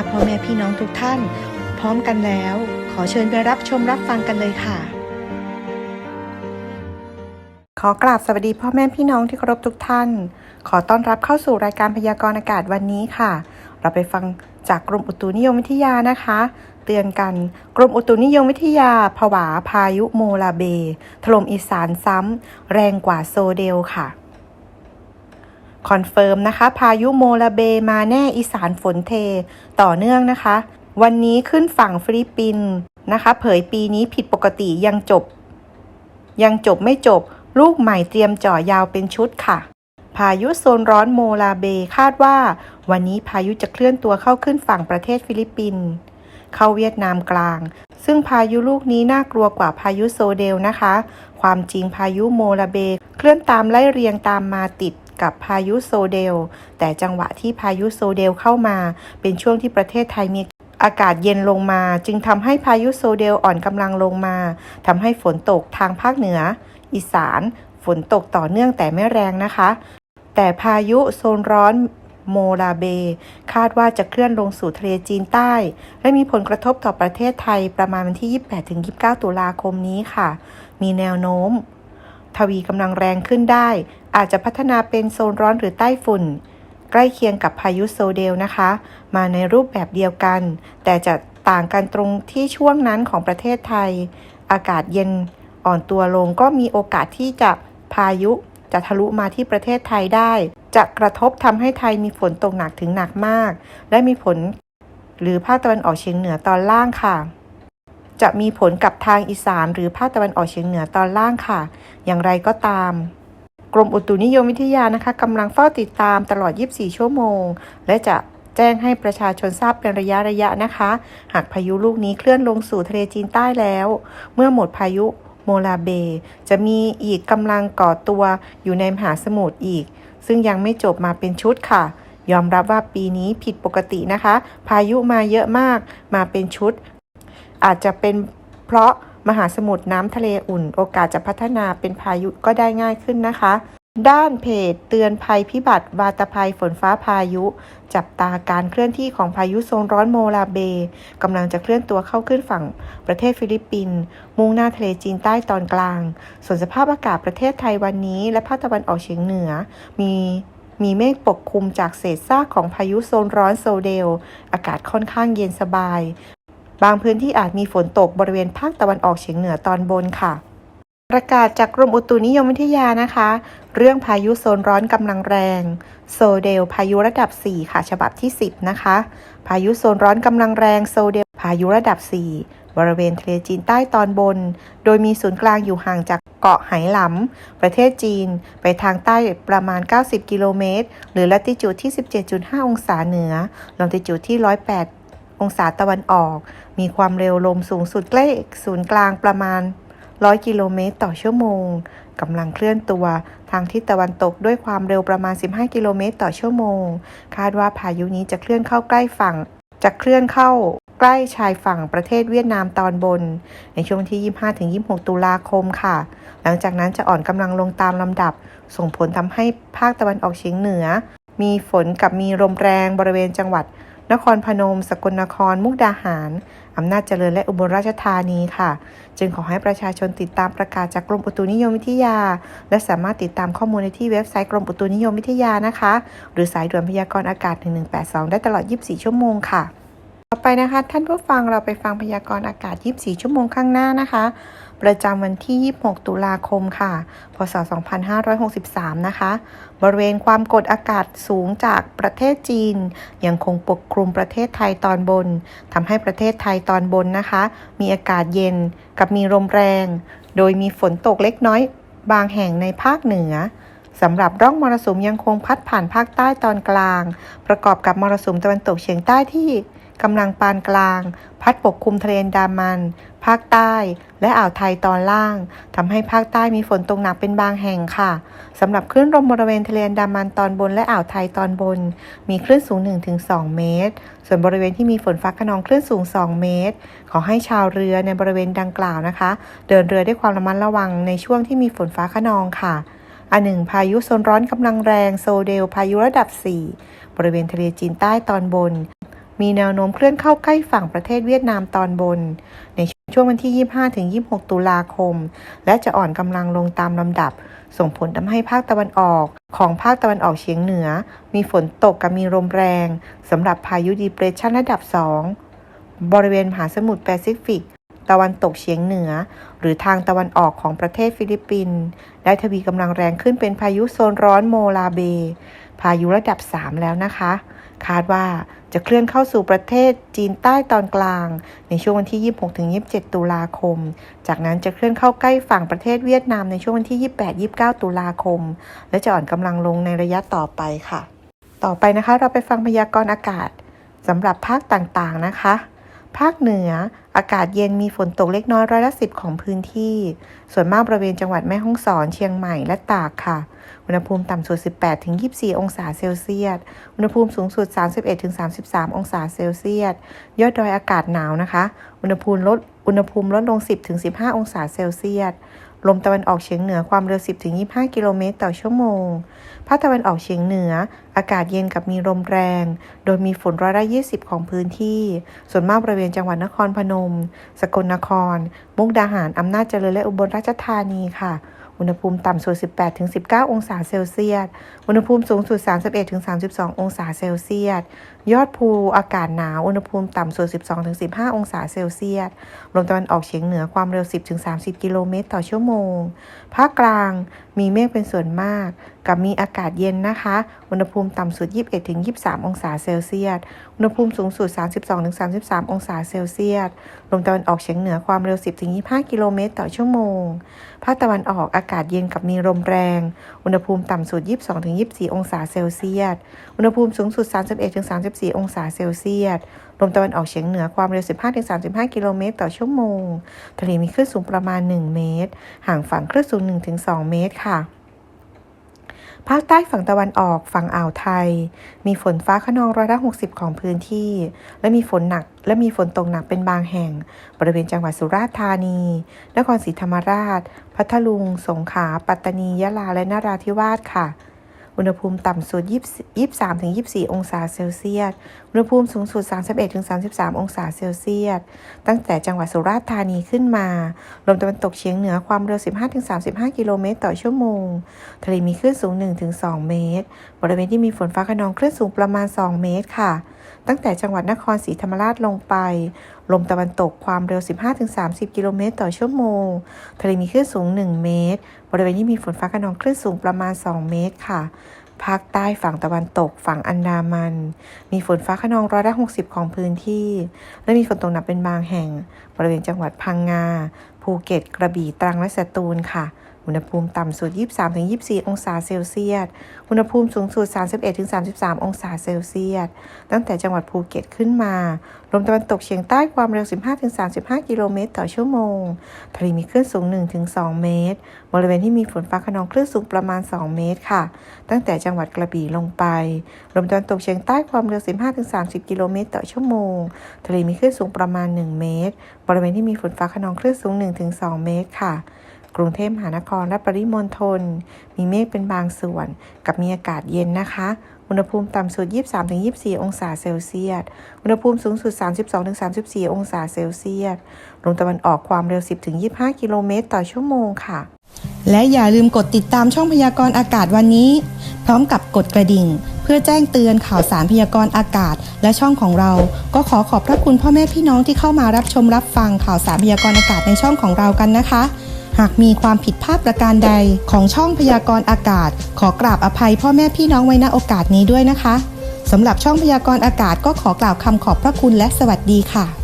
ถ้าพ่อแม่พี่น้องทุกท่าน พร้อมกันแล้ว ขอเชิญไปรับชมรับฟังกันเลยค่ะ ขอกราบสวัสดีพ่อแม่พี่น้องที่เคารพทุกท่าน ขอต้อนรับเข้าสู่รายการพยากรณ์อากาศวันนี้ค่ะ เราไปฟังจากกรมอุตุนิยมวิทยานะคะ เตือนกัน กรมอุตุนิยมวิทยา ผวาพายุโมลาเบ ถล่มอีสานซ้ำแรงกว่าโซเดลค่ะ คอนเฟิร์มนะคะ พายุโมลาเบมาแน่อีสานฝนเท ต่อเนื่องนะคะ วันนี้ขึ้นฝั่งฟิลิปปินส์นะคะ เผยปีนี้ผิดปกติยังจบ ยังจบไม่จบ ลูกใหม่เตรียมจ่อยาวเป็นชุดค่ะ พายุโซนร้อนโมลาเบคาดว่า วันนี้พายุจะเคลื่อนตัวเข้าขึ้นฝั่งประเทศฟิลิปปินส์เข้าเวียดนามกลาง ซึ่งพายุลูกนี้น่ากลัวกว่าพายุโซเดลนะคะ ความจริงพายุโมลาเบ เคลื่อนตามไล่เรียงตามมาติด กับพายุโซเดล แต่จังหวะที่พายุโซเดลเข้ามา เป็นช่วงที่ประเทศไทยมีอากาศเย็นลงมา จึงทำให้พายุโซเดลอ่อนกำลังลงมาทำให้ฝนตกทางภาคเหนือ อีสาน ฝนตกต่อเนื่องแต่ไม่แรงนะคะ แต่พายุโซนร้อนโมลาเบ คาดว่าจะเคลื่อนลงสู่ทะเลจีนใต้ และมีผลกระทบต่อประเทศไทยประมาณวันที่ 28-29 ตุลาคมนี้ค่ะ มีแนวโน้ม ทวีกำลังแรงขึ้นได้ อาจจะพัฒนาเป็นโซนร้อนหรือใต้ฝุ่น ใกล้เคียงกับพายุโซเดลนะคะ มาในรูปแบบเดียวกัน แต่จะต่างกันตรงที่ช่วงนั้นของประเทศไทย อากาศเย็นอ่อนตัวลงก็มีโอกาสที่จะพายุจะทะลุมาที่ประเทศไทยได้ จะกระทบทำให้ไทยมีฝนตกหนักถึงหนักมาก และมีผลหรือภาคตะวันออกเฉียงเหนือตอนล่างค่ะ จะมีผลกับทางอีสาน หรือภาคตะวันออกเฉียงเหนือตอนล่างค่ะ อย่างไรก็ตาม กรมอุตุนิยมวิทยานะคะกำลังเฝ้าติดตามตลอด 24 ชั่วโมง และจะแจ้งให้ประชาชนทราบเป็นระยะระยะนะคะ หากพายุลูกนี้เคลื่อนลงสู่ทะเลจีนใต้แล้ว เมื่อหมดพายุโมลาเบ จะมีอีกกำลังก่อตัวอยู่ในมหาสมุทรอีก ซึ่งยังไม่จบมาเป็นชุดค่ะ ยอมรับว่าปีนี้ผิดปกตินะคะ พายุมาเยอะมากมาเป็นชุด อาจจะเป็นเพราะมหาสมุทรน้ำทะเลอุ่น โอกาสจะพัฒนาเป็นพายุก็ได้ง่ายขึ้นนะคะ ด้านเพจเตือนภัยพิบัติ วาตภัยฝนฟ้าพายุ จับตาการเคลื่อนที่ของพายุโซนร้อนโมลาเบกำลังจะเคลื่อนตัวเข้าขึ้นฝั่งประเทศฟิลิปปินส์มุ่งหน้าทะเลจีนใต้ตอนกลาง ส่วนสภาพอากาศประเทศไทยวันนี้ และภาคตะวันออกเฉียงเหนือ มีมีเมฆปกคลุมจากเศษซากของพายุโซนร้อนโซเดล อากาศค่อนข้างเย็นสบาย บางพื้นที่อาจมีฝนตกบริเวณภาคตะวันออกเฉียงเหนือตอนบนค่ะ ประกาศจากกรมอุตุนิยมวิทยานะคะ เรื่องพายุโซนร้อนกำลังแรง โซเดล พายุระดับ 4 ค่ะ ฉบับที่ 10 นะคะ พายุโซนร้อนกำลังแรงโซเดล พายุระดับ 4 บริเวณทะเลจีนใต้ตอนบน โดยมีศูนย์กลางอยู่ห่างจากเกาะไหหลำ ประเทศจีน ไปทางใต้ประมาณ 90 กิโลเมตร หรือลัติจูดที่ 17.5 องศาเหนือลองติจูดที่ 108 องศาตะวันออก มีความเร็วลมสูงสุดใกล้ศูนย์กลางประมาณ 100 กิโลเมตรต่อชั่วโมงกำลังเคลื่อนตัวทางทิศตะวันตกด้วยความเร็วประมาณ 15 กิโลเมตรต่อชั่วโมง คาดว่าพายุนี้จะเคลื่อนเข้าใกล้ฝั่ง จะเคลื่อนเข้าใกล้ชายฝั่งประเทศเวียดนามตอนบน ในช่วงที่ 25-26 ตุลาคมค่ะ หลังจากนั้นจะอ่อนกำลังลงตามลำดับ ส่งผลทำให้ภาคตะวันออกเฉียงเหนือ มีฝนกับมีลมแรงบริเวณจังหวัด นครพนม สกลนคร มุกดาหาร อำนาจเจริญและอุบลราชธานีค่ะ จึงขอให้ประชาชนติดตามประกาศจากกรมอุตุนิยมวิทยา และสามารถติดตามข้อมูลในที่เว็บไซต์กรมอุตุนิยมวิทยานะคะ หรือสายด่วนพยากรณ์อากาศ 1182 ได้ตลอด 24 ชั่วโมงค่ะ ต่อไปนะคะ ท่านผู้ฟังเราไปฟังพยากรณ์อากาศ 24 ชั่วโมงข้างหน้านะคะ ประจำวันที่ 26 ตุลาคมค่ะ พศ 2563 นะคะ บริเวณความกดอากาศสูงจากประเทศจีน ยังคงปกคลุมประเทศไทยตอนบนทำให้ประเทศไทยตอนบนนะคะ มีอากาศเย็นกับมีลมแรง โดยมีฝนตกเล็กน้อย บางแห่งในภาคเหนือสำหรับร่องมรสุมยังคงพัดผ่านภาคใต้ตอนกลาง ประกอบกับมรสุมตะวันตกเฉียงใต้ที่ กำลังปานกลาง พัดปกคลุมทะเลอันดามัน ภาคใต้ และอ่าวไทยตอนล่างทำให้ภาคใต้มีฝนตกหนักเป็นบางแห่งค่ะสำหรับคลื่นลมบริเวณทะเลอันดามันตอนบนและอ่าวไทยตอนบน มีคลื่นสูง 1-2 เมตร ส่วนบริเวณที่มีฝนฟ้าขนองคลื่นสูง 2 เมตร ขอให้ชาวเรือในบริเวณดังกล่าวนะคะ เดินเรือด้วยความระมัดระวังในช่วงที่มีฝนฟ้าขนองค่ะอันหนึ่งพายุโซนร้อนกำลังแรงโซเดล พายุระดับ 4 บริเวณทะเลจีนใต้ตอนบน มีแนวโน้มเคลื่อนเข้าใกล้ฝั่งประเทศเวียดนามตอนบน ในช่วงวันที่ 25-26 ตุลาคม และจะอ่อนกำลังลงตามลำดับ ส่งผลทำให้ภาคตะวันออกของภาคตะวันออกเฉียงเหนือ มีฝนตกกับมีลมแรงสำหรับพายุดีเพรสชันระดับ 2 บริเวณมหาสมุทรแปซิฟิก ตะวันตกเฉียงเหนือ หรือทางตะวันออกของประเทศฟิลิปปินส์ได้ทวีกำลังแรงขึ้นเป็นพายุโซนร้อนโมลาเบ พายุระดับ 3 แล้วนะคะ คาดว่าจะเคลื่อนเข้าสู่ประเทศจีนใต้ตอนกลาง ในช่วงวันที่ 26-27 ตุลาคม จากนั้นจะเคลื่อนเข้าใกล้ฝั่งประเทศเวียดนามในช่วงวันที่ 28-29 ตุลาคม และจะอ่อนกำลังลงในระยะต่อไปค่ะ ต่อไปนะคะเราไปฟังพยากรณ์อากาศสำหรับภาคต่างๆนะคะ ภาคเหนือ อากาศเย็นมีฝนตกเล็กน้อยร้อยละสิบของพื้นที่ ส่วนมากบริเวณจังหวัดแม่ฮ่องสอนเชียงใหม่และตากค่ะ อุณหภูมิต่ำสุด 18ถึง24 องศาเซลเซียส อุณหภูมิสูงสุด 31ถึง33 องศาเซลเซียส ยอดดอยอากาศหนาวนะคะ อุณหภูมิลดอุณหภูมิลดลง 10ถึง15 องศาเซลเซียส ลมตะวันออกเฉียงเหนือความเร็ว 10ถึง25 กิโลเมตรต่อชั่วโมง ภาคตะวันออกเฉียงเหนือ อากาศเย็นกับมีลมแรง โดยมีฝนร้อยละ20 ของพื้นที่ ส่วนมากบริเวณจังหวัดนครพนม สกลนคร มุกดาหาร อำนาจเจริญและอุบลราชธานีค่ะ อุณหภูมิต่ำสุด 18ถึง19 องศาเซลเซียส อุณหภูมิสูงสุด 31ถึง32 องศาเซลเซียส ยอดภูอากาศหนาว อุณหภูมิต่ำสุด 12-15 องศาเซลเซียส ลมตะวันออกเฉียงเหนือความเร็ว 10-30 กิโลเมตรต่อชั่วโมง ภาคกลางมีเมฆเป็นส่วนมาก กับมีอากาศเย็นนะคะ อุณหภูมิต่ำสุด 21-23 องศาเซลเซียส อุณหภูมิสูงสุด 32-33 องศาเซลเซียส ลมตะวันออกเฉียงเหนือความเร็ว 10-25 กิโลเมตรต่อชั่วโมง ภาคตะวันออกอากาศเย็นกับมีลมแรง อุณหภูมิต่ำสุด 22-24 องศาเซลเซียส อุณหภูมิสูงสุด 31-33 14 องศาเซลเซียส ลมตะวันออกเฉียงเหนือความเร็ว 15-35 กิโลเมตรต่อชั่วโมง ทะเลมีคลื่นสูงประมาณ 1 เมตร ห่างฝั่งคลื่นสูง 1-2 เมตรค่ะภาคใต้ฝั่งตะวันออกฝั่งอ่าวไทย มีฝนฟ้าขนองร้อยละหกสิบของพื้นที่ และมีฝนหนัก และมีฝนตกหนักเป็นบางแห่ง บริเวณจังหวัดสุราษฎร์ธานี นครศรีธรรมราช พัทลุง สงขลาปัตตานียะลาและนราธิวาสค่ะ อุณหภูมิต่ำสุด 23-24 องศาเซลเซียส อุณหภูมิสูงสุด 31-33 องศาเซลเซียส ตั้งแต่จังหวัดสุราษฎร์ธานีขึ้นมา ลมตะวันตกเฉียงเหนือความเร็ว 15-35 กิโลเมตรต่อชั่วโมง ทะเลมีคลื่นสูง 1-2 เมตร บริเวณที่มีฝนฟ้าขนองคลื่นสูงประมาณ 2 เมตรค่ะ ตั้งแต่จังหวัดนครศรีธรรมราชลงไป ลมตะวันตกความเร็ว 15-30 กิโลเมตรต่อชั่วโมง ทะเลมีคลื่นสูง 1 เมตร บริเวณที่มีฝนฟ้าขนองคลื่นสูงประมาณ 2 เมตรค่ะภาคใต้ฝั่งตะวันตกฝั่งอันดามัน มีฝนฟ้าขนองร้อยละ60ของพื้นที่ และมีฝนตกหนักเป็นบางแห่ง บริเวณจังหวัดพังงา ภูเก็ต กระบี่ตรังและสตูลค่ะ อุณหภูมิต่ำสุด 23-24 องศาเซลเซียส อุณหภูมิสูงสุด 31-33 องศาเซลเซียส ตั้งแต่จังหวัดภูเก็ตขึ้นมา ลมตะวันตกเฉียงใต้ความเร็ว 15-35 กิโลเมตรต่อชั่วโมง ทะเลมีคลื่นสูง 1-2 เมตร บริเวณที่มีฝนฟ้าขนองคลื่นสูงประมาณ 2 เมตรค่ะ ตั้งแต่จังหวัดกระบี่ลงไป ลมตะวันตกเฉียงใต้ความเร็ว 15-30 กิโลเมตรต่อชั่วโมง ทะเลมีคลื่นสูงประมาณ 1 เมตร บริเวณที่มีฝนฟ้าขนองคลื่นสูง 1-2 เมตรค่ะ กรุงเทพมหานครและปริมณฑลมีเมฆเป็นบางส่วน กับมีอากาศเย็นนะคะ อุณหภูมิต่ำสุด 23-24 องศาเซลเซียส อุณหภูมิสูงสุด 32-34 องศาเซลเซียส ลมตะวันออกความเร็ว 10-25 กิโลเมตรต่อชั่วโมงค่ะ และอย่าลืมกดติดตามช่องพยากรณ์อากาศวันนี้ พร้อมกับกดกระดิ่ง เพื่อแจ้งเตือนข่าวสารพยากรณ์อากาศ และช่องของเรา ก็ขอขอบพระคุณพ่อแม่พี่น้องที่เข้ามารับชมรับฟังข่าวสารพยากรณ์อากาศในช่องของเรากันนะคะ หากมีความผิดพลาดประการใดของช่องพยากรณ์อากาศ ขอกราบอภัยพ่อแม่พี่น้องไว้ณโอกาสนี้ด้วยนะคะสำหรับช่องพยากรณ์อากาศก็ขอกล่าวคำขอบพระคุณและสวัสดีค่ะ